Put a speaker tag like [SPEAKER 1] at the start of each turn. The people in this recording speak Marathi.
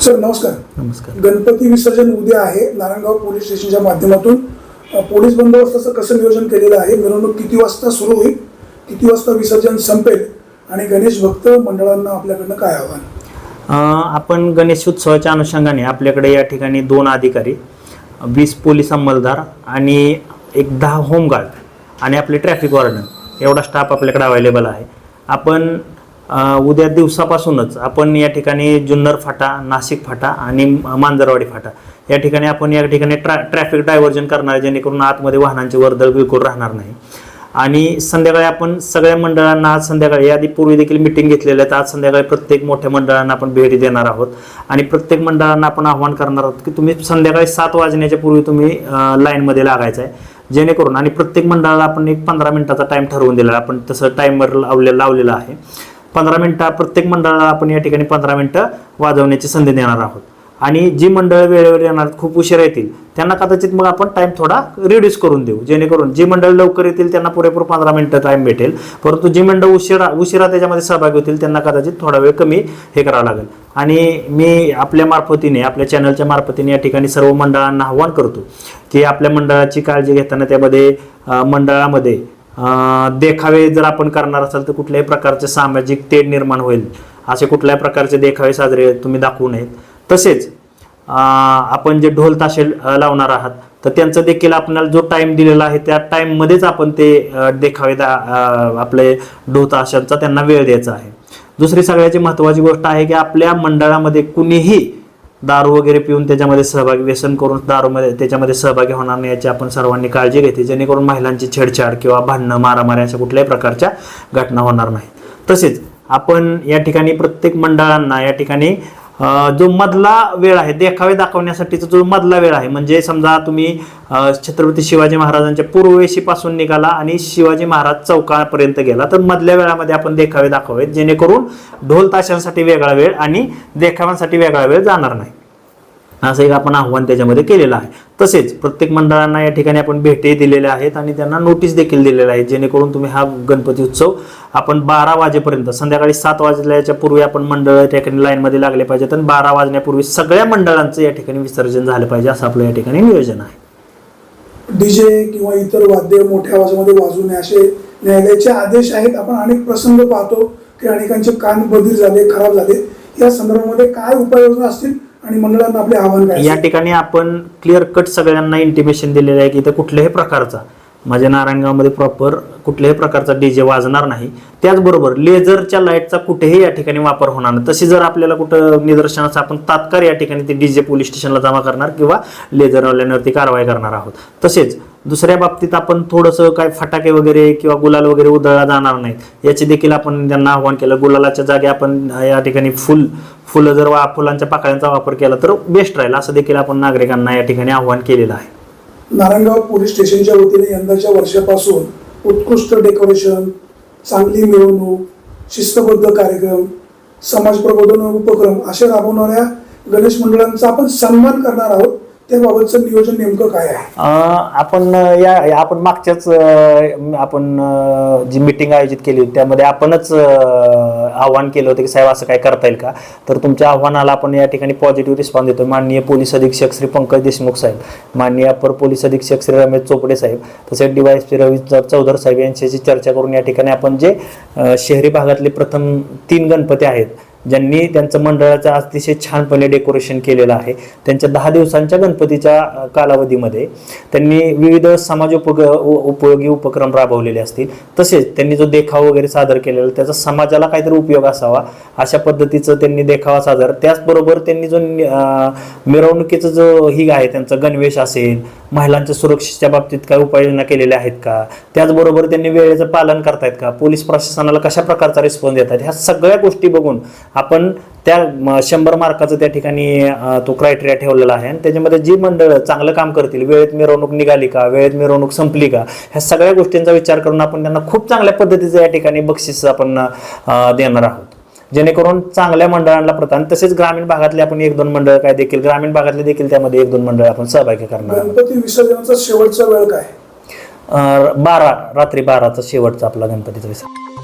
[SPEAKER 1] सर नमस्कार.
[SPEAKER 2] नमस्कार.
[SPEAKER 1] गणपती विसर्जन उद्या आहे. नारायणगाव पोलीस स्टेशनच्या माध्यमातून. अ, पोलीस बंदोबस्ताचं कसं नियोजन केलेलं आहे? मिरवणूक किती वाजता सुरू होईल? किती वाजता विसर्जन संपेल? आणि गणेश भक्त मंडळांना आपल्याकडनं काय आव्हान?
[SPEAKER 2] अं, आपण गणेश उत्सवाच्या अनुषंगाने आपल्याकडे या ठिकाणी दोन अधिकारी वीस पोलीस अंमलदार आणि एक दहा होमगार्ड आणि आपले ट्रॅफिक वॉर्डन. एवढा स्टाफ आपल्याकडे अवेलेबल आहे. आपण उद्या दिवसापासूनच आपण या ठिकाणी जुन्नर फाटा नाशिक फाटा आणि मांजरवाडी फाटा या ठिकाणी आपण या ठिकाणी ट्रॅ ट्रॅफिक डायव्हर्जन करणार आहे, जेणेकरून आतमध्ये वाहनांची वर्दळ बिलकुल राहणार नाही. आणि संध्याकाळी आपण सगळ्या मंडळांना आज संध्याकाळी यादी पूर्वी देखील मिटिंग घेतलेल्या आहेत आज संध्याकाळी प्रत्येक मोठ्या मंडळांना आपण भेट देणार आहोत. आणि प्रत्येक मंडळांना आपण आव्हान करणार आहोत की तुम्ही संध्याकाळी सात वाजण्याच्या पूर्वी तुम्ही लाईनमध्ये लागायचं आहे. जेणेकरून आणि प्रत्येक मंडळाला आपण एक पंधरा मिनिटाचा टाईम ठरवून दिला आपण तसं टाईमवर लावले लावलेला आहे. पंधरा मिनटं प्रत्येक मंडळाला आपण या ठिकाणी पंधरा मिनटं वाजवण्याची संधी देणार आहोत. आणि जी मंडळ वेळेवर येणार खूप उशिरा येतील त्यांना कदाचित मग आपण टाईम थोडा रिड्यूस करून देऊ. जेणेकरून जी मंडळ लवकर येतील त्यांना पुरेपूर पंधरा मिनटं टाइम भेटेल. परंतु जी मंडळ उशिरा उशिरा त्याच्यामध्ये सहभागी होतील त्यांना कदाचित थोडा वेळ कमी हे करावं लागेल. आणि मी आपल्या मार्फतीने आपल्या चॅनलच्या मार्फतीने या ठिकाणी सर्व मंडळांना आव्हान करतो की आपल्या मंडळाची काळजी घेताना त्यामध्ये मंडळामध्ये देखावे जर आपण करणार असाल तर कुठल्याही प्रकारचे सामाजिक तेढ निर्माण होईल. असे कुठल्याही प्रकारचे देखावे साजरे तुम्ही दाखवू नयेत. तसेच आपण जे ढोल ताशे लावणार आहात तर त्यांचं देखील आपल्याला जो टाईम दिलेला आहे त्या टाईममध्येच आपण ते देखावे दा आपले ढोल ताशांचा त्यांना वेळ द्यायचा आहे. दुसरी सगळ्याची महत्त्वाची गोष्ट आहे की आपल्या मंडळामध्ये कुणीही दारू वगैरे पिऊन त्याच्यामध्ये सहभागी व्यसन करून दारूमध्ये त्याच्यामध्ये सहभागी होणार नाही याची आपण सर्वांनी काळजी घेते जेणेकरून महिलांची छेडछाड किंवा भांडणं मारामारी अशा कुठल्याही प्रकारच्या घटना होणार नाही तसेच आपण या ठिकाणी प्रत्येक मंडळांना या ठिकाणी जो मधला वेळ आहे देखावे दाखवण्यासाठीचा जो मधला वेळ आहे म्हणजे समजा तुम्ही छत्रपती शिवाजी महाराजांच्या पूर्ववेशीपासून निघाला आणि शिवाजी महाराज चौकापर्यंत गेला तर मधल्या वेळामध्ये आपण देखावे दाखवावेत जेणेकरून ढोल ताशांसाठी वेगळा वेळ आणि देखाव्यांसाठी वेगळा वेळ जाणार नाही. असं एक आपण आव्हान त्याच्यामध्ये केलेलं आहे. तसेच प्रत्येक मंडळांना या ठिकाणी आपण भेटे दिलेल्या आहेत आणि त्यांना नोटीस देखील दिलेल्या आहेत जेणेकरून तुम्ही हा गणपती उत्सव आपण बारा वाजेपर्यंत संध्याकाळी सात वाजल्याच्या पूर्वी आपण मंडळ या ठिकाणी लाईनमध्ये लागले पाहिजेत आणि बारा वाजण्यापूर्वी सगळ्या मंडळांचं या ठिकाणी विसर्जन झालं पाहिजे असं आपलं या ठिकाणी नियोजन आहे.
[SPEAKER 1] डीजे किंवा इतर वाद्य मोठ्या आवाजामध्ये वाजू नये असे न्यायालयाचे आदेश आहेत. आपण अनेक प्रसंग पाहतो की अनेकांचे कान बधीर झाले खराब झाले. या संदर्भामध्ये काय उपाययोजना असतील? आणि मंडळांना आपले आव्हान काय?
[SPEAKER 2] या
[SPEAKER 1] असेल?
[SPEAKER 2] ठिकाणी आपण क्लिअर कट सगळ्यांना इंटिमेशन दिलेलं आहे की इथं कुठल्याही प्रकारचा माझ्या नारायणगावमध्ये प्रॉपर कुठल्याही प्रकारचा डीजे वाजणार नाही. त्याचबरोबर लेझरच्या लाईटचा कुठेही या ठिकाणी वापर होणार नाही. तशी जर आपल्याला कुठं निदर्शनास आपण तात्काळ या ठिकाणी ते डीजे पोलीस स्टेशनला जमा करणार किंवा लेझरवाल्यांवरती कारवाई करणार आहोत. तसेच दुसऱ्या बाबतीत आपण थोडंसं काय फटाके वगैरे किंवा गुलाल वगैरे उधळला जाणार नाहीत. याचे देखील आपण त्यांना आव्हान केलं. गुलालाच्या जागी आपण या ठिकाणी फुल फुलं जर वा फुलांच्या पाकळ्यांचा वापर केला तर बेस्ट राहील असं देखील आपण नागरिकांना या ठिकाणी आव्हान केलेलं आहे.
[SPEAKER 1] नारायणगाव पोलीस स्टेशनच्या वतीने यंदाच्या वर्षापासून उत्कृष्ट डेकोरेशन चांगली मिरवणूक शिस्तबद्ध कार्यक्रम समाज प्रबोधन उपक्रम असे राबवणाऱ्या गणेश मंडळांचा आपण सन्मान करणार आहोत. त्याबाबतचं नियोजन नेमकं काय आहे?
[SPEAKER 2] आपण या या- आपण मागच्याच अं, आपण अं, जी मिटिंग आयोजित केली होती त्यामध्ये आपणच अं, आव्हान केलं होतं की साहेब असं काय करता येईल का? तर तुमच्या आव्हानाला आपण या ठिकाणी पॉझिटिव्ह रिस्पॉन्स देतो माननीय पोलीस अधीक्षक श्री पंकज देशमुख साहेब माननीय अपर पोलीस अधीक्षक श्री रमेश चोपडे साहेब तसेच डीवायएसपी रवी च- चौधर साहेब यांच्याशी चर्चा करून या ठिकाणी आपण जे अं, शहरी भागातले प्रथम तीन गणपती आहेत ज्यांनी त्यांचं मंडळाचं अतिशय छानपणे डेकोरेशन केलेलं आहे. त्यांच्या दहा दिवसांच्या गणपतीच्या कालावधीमध्ये त्यांनी विविध समाज उपग उ- उपयोगी उपक्रम राबवलेले असतील. तसेच त्यांनी जो देखाव वगैरे सादर केलेला त्याचा समाजाला काहीतरी उपयोग असावा अशा पद्धतीचं त्यांनी देखावा सादर. त्याचबरोबर त्यांनी जो मिरवणुकीचं जो ही आहे त्यांचा गणवेश असेल महिलांच्या सुरक्षेच्या बाबतीत काय उपाययोजना केलेल्या आहेत का? त्याचबरोबर त्यांनी वेळेचं पालन करतायत का? पोलीस प्रशासनाला कशा प्रकारचा रिस्पॉन्स देतात ह्या सगळ्या गोष्टी बघून आपण त्या शंभर मार्काचं त्या ठिकाणी तो क्रायटेरिया ठेवलेला आहे. आणि त्याच्यामध्ये जी मंडळ चांगलं काम करतील वेळेत मिरवणूक निघाली का? वेळेत मिरवणूक संपली का? ह्या सगळ्या गोष्टींचा विचार करून आपण त्यांना खूप चांगल्या पद्धतीचं या ठिकाणी बक्षीस आपण देणार आहोत. जेणेकरून चांगल्या मंडळांना प्रथम तसेच ग्रामीण भागातले आपण एक दोन मंडळ काय देखील ग्रामीण भागातले देखील त्यामध्ये एक दोन मंडळ आपण सहभागी करणार
[SPEAKER 1] गणपती विसर्जनाचा शेवटचा वेळ काय?
[SPEAKER 2] बारा रात्री बाराचा शेवटचा आपला गणपतीचा विसर्जन.